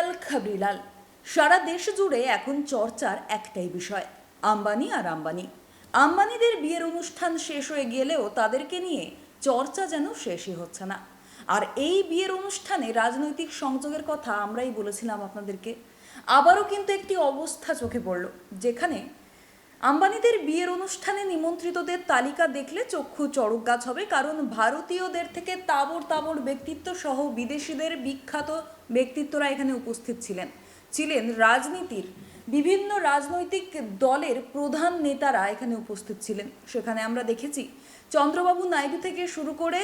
Digital খাবরিলাল সারা দেশ জুড়ে এখন চর্চার একটাই বিষয়, আম্বানি আর আম্বানি। আম্বানিদের বিয়ের অনুষ্ঠান শেষ হয়ে গেলেও তাদেরকে নিয়ে চর্চা যেন শেষই হচ্ছে না। আর এই বিয়ের অনুষ্ঠানে রাজনৈতিক সংযোগের কথা আমরাই বলেছিলাম আপনাদেরকে। আবারও কিন্তু একটি অবস্থা চোখে পড়ল, যেখানে আম্বানিদের বিয়ের অনুষ্ঠানে নিমন্ত্রিতদের তালিকা দেখলে চক্ষু চড়ক গাছ হবে, কারণ ভারতীয়দের থেকে তাবড় তাবড় ব্যক্তিত্ব সহ বিদেশিদের বিখ্যাত ব্যক্তিত্বরা এখানে উপস্থিত ছিলেন। ছিলেন রাজনীতির বিভিন্ন রাজনৈতিক দলের প্রধান নেতারা এখানে উপস্থিত ছিলেন। সেখানে আমরা দেখেছি, চন্দ্রবাবু নাইডু থেকে শুরু করে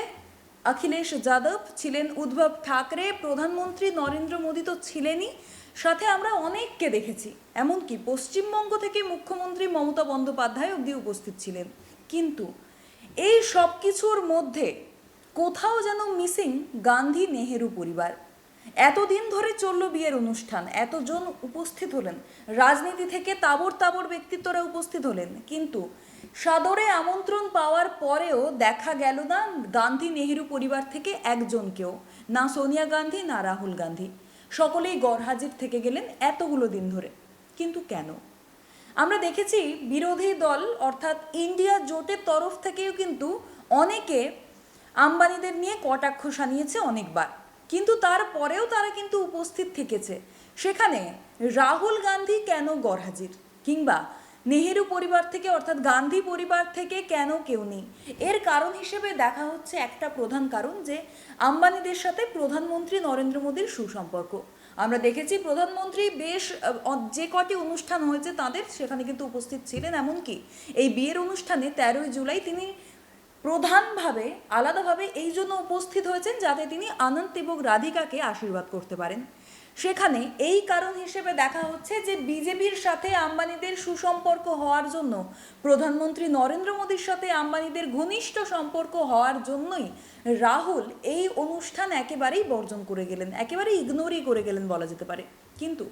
অখিলেশ যাদব ছিলেন উদ্ভব ঠাকরে। প্রধানমন্ত্রী নরেন্দ্র মোদী তো ছিলেনই। সাথে আমরা অনেককে দেখেছি। এমনকি পশ্চিমবঙ্গ থেকে মুখ্যমন্ত্রী মমতা বন্দ্যোপাধ্যায় অবধি উপস্থিত ছিলেন। কিন্তু এই সব কিছুর মধ্যে কোথাও যেন মিসিং গান্ধী নেহেরু পরিবার। এতদিন ধরে চলল বিয়ের অনুষ্ঠান, এতজন উপস্থিত হলেন। রাজনীতি থেকে তাবড় তাবর ব্যক্তিত্বরা উপস্থিত হলেন। কিন্তু সাদরে আমন্ত্রণ পাওয়ার পরেও দেখা গেল না গান্ধী নেহেরু পরিবার থেকে একজনকেও, না সোনিয়া গান্ধী, না রাহুল গান্ধী। সকলেই গড়হাজির থেকে গেলেন এতগুলো দিন ধরে। কিন্তু কেন? আমরা দেখেছি বিরোধী দল, অর্থাৎ ইন্ডিয়া জোটের তরফ থেকেও কিন্তু অনেকে আম্বানিদের নিয়ে কটাক্ষ সানিয়েছে অনেকবার। কিন্তু তারপরেও তারা কিন্তু উপস্থিত থেকেছে। সেখানে রাহুল গান্ধী কেন গড়হাজির? কিংবা নেহেরু পরিবার থেকে, অর্থাৎ গান্ধী পরিবার থেকে কেন কেউ নেই? এর কারণ হিসেবে দেখা হচ্ছে একটা প্রধান কারণ যে আম্বানিদের সাথে প্রধানমন্ত্রী নরেন্দ্র মোদীর সুসম্পর্ক। আমরা দেখেছি প্রধানমন্ত্রী বেশ যে কটি অনুষ্ঠান হয়েছে তাদের, সেখানে কিন্তু উপস্থিত ছিলেন। এমনকি এই বিয়ের অনুষ্ঠানে তেরোই জুলাই তিনি প্রধানভাবে, আলাদাভাবে এই জন্য উপস্থিত হয়েছেন যাতে তিনি আনন্দ এবং রাধিকাকে আশীর্বাদ করতে পারেন। সেখানে এই কারণ হিসেবে দেখা হচ্ছে যে বিজেপির সাথে আম্বানিদের সুসম্পর্ক হওয়ার জন্য, প্রধানমন্ত্রী নরেন্দ্র মোদীর সাথে আম্বানিদের ঘনিষ্ঠ সম্পর্ক হওয়ার জন্যই রাহুল এই অনুষ্ঠান একেবারেই বর্জন করে গেলেন একেবারে ইগনোরই করে গেলেন বলা যেতে পারে। কিন্তু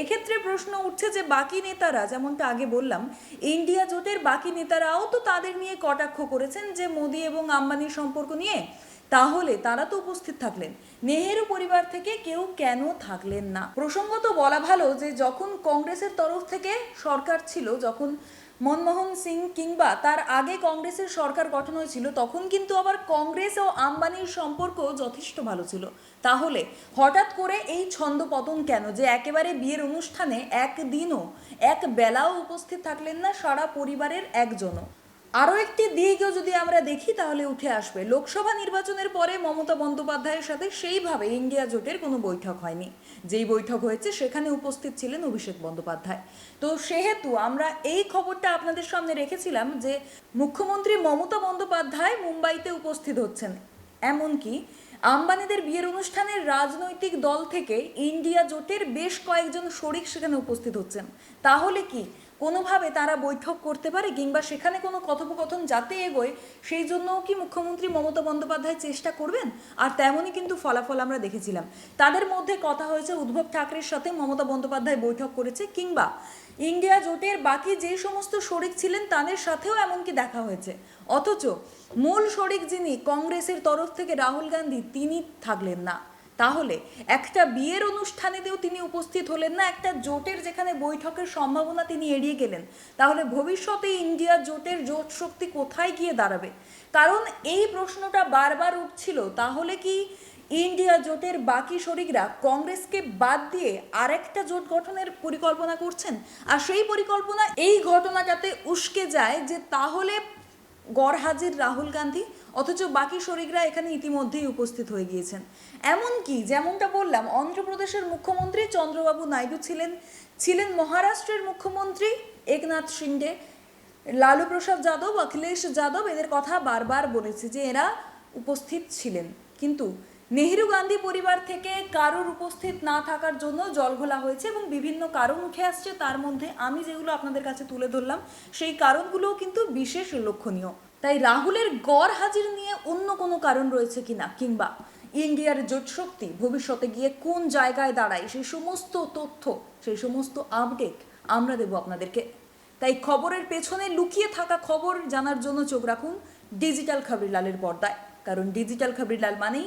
এক্ষেত্রে প্রশ্ন উঠছে যে বাকি নেতারা, যেমনটা আগে বললাম ইন্ডিয়া জোটের বাকি নেতারাও তো তাদের নিয়ে কটাক্ষ করেছেন যে মোদি এবং আম্বানির সম্পর্ক নিয়ে। তাহলে তারা তো উপস্থিত থাকলেন। নেহেরু পরিবার থেকে কেউ কেন থাকলেন না? প্রসঙ্গত বলা ভালো যে যখন কংগ্রেসের তরফ থেকে সরকার ছিল, যখন মনমোহন সিং কিংবা তার আগে কংগ্রেসের সরকার গঠন হয়েছিল, তখন কিন্তু আবার কংগ্রেস ও আম্বানির সম্পর্ক যথেষ্ট ভালো ছিল। তাহলে হঠাৎ করে এই ছন্দ পতন কেন যে একেবারে বিয়ের অনুষ্ঠানে একদিনও, এক বেলাও উপস্থিত থাকলেন না সারা পরিবারের একজনও? আরও একটি দিকও যদি আমরা দেখি, তাহলে উঠে আসবে। লোকসভা নির্বাচনের পরে মমতা বন্দ্যোপাধ্যায়ের সাথে সেইভাবে ইন্ডিয়া জোটের কোনো বৈঠক হয়নি। যেই বৈঠক হয়েছে, সেখানে উপস্থিত ছিলেন অভিষেক বন্দ্যোপাধ্যায়। তো সেহেতু আমরা এই খবরটা আপনাদের সামনে রেখেছিলাম যে, মুখ্যমন্ত্রী মমতা বন্দ্যোপাধ্যায় মুম্বাইতে উপস্থিত হচ্ছেন। এমনকি আম্বানিদের বিয়ের অনুষ্ঠানের রাজনৈতিক দল থেকে ইন্ডিয়া জোটের বেশ কয়েকজন শরিক সেখানে উপস্থিত হচ্ছেন। তাহলে কি কোনোভাবে তারা বৈঠক করতে পারে কিংবা সেখানে কোনো কথোপকথন যাতে এগোয়, সেই জন্যও কি মুখ্যমন্ত্রী মমতা বন্দ্যোপাধ্যায় চেষ্টা করবেন? আর তেমনই কিন্তু ফলাফল আমরা দেখেছিলাম। তাদের মধ্যে কথা হয়েছে, উদ্ধব ঠাকরের সাথে মমতা বন্দ্যোপাধ্যায় বৈঠক করেছে কিংবা ইন্ডিয়া জোটের বাকি যে সমস্ত শরিক ছিলেন তাদের সাথেও এমনকি দেখা হয়েছে। অথচ মূল শরিক যিনি কংগ্রেসের তরফ থেকে রাহুল গান্ধী, তিনি থাকলেন না। তাহলে একটা বিয়ের অনুষ্ঠানেতেও তিনি উপস্থিত হলেন না, একটা জোটের যেখানে বৈঠকের সম্ভাবনা তিনি এড়িয়ে গেলেন। তাহলে ভবিষ্যতে ইন্ডিয়া জোটের জোট শক্তি কোথায় গিয়ে দাঁড়াবে? কারণ এই প্রশ্নটা বারবার উঠছিল, তাহলে কি ইন্ডিয়া জোটের বাকি শরিকরা কংগ্রেসকে বাদ দিয়ে আরেকটা জোট গঠনের পরিকল্পনা করছেন। আর সেই পরিকল্পনা, এই ঘটনাটাতে উস্কে যায় যে তাহলে গড়হাজির রাহুল গান্ধী, অথচ বাকি শরিকরা এখানে ইতিমধ্যেই উপস্থিত হয়ে গিয়েছেন। এমনকি যেমনটা বললাম, অন্ধ্রপ্রদেশের মুখ্যমন্ত্রী চন্দ্রবাবু নাইডু ছিলেন ছিলেন মহারাষ্ট্রের মুখ্যমন্ত্রী একনাথ শিন্ডে লালু প্রসাদ যাদব, অখিলেশ যাদব, এদের কথা বারবার বলেছে যে এরা উপস্থিত ছিলেন। কিন্তু নেহেরু গান্ধী পরিবার থেকে কারোর উপস্থিত না থাকার জন্য জল ঘোলা হয়েছে এবং বিভিন্ন কারণ উঠে আসছে। তার মধ্যে আমি যেগুলো আপনাদের কাছে তুলে ধরলাম, সেই কারণগুলোও কিন্তু বিশেষ লক্ষণীয়। তাই রাহুলের গড় হাজির নিয়ে অন্য কোনো কারণ রয়েছে কিনা কিংবা ইন্ডিয়ার জোট শক্তি ভবিষ্যতে গিয়ে কোন জায়গায় দাঁড়ায়, সেই সমস্ত তথ্য, সেই সমস্ত আপডেট আমরা দেবো আপনাদেরকে। তাই খবরের পেছনে লুকিয়ে থাকা খবর জানার জন্য চোখ রাখুন ডিজিটাল খবরিলালের পর্দায়। কারণ ডিজিটাল খবরিলাল মানেই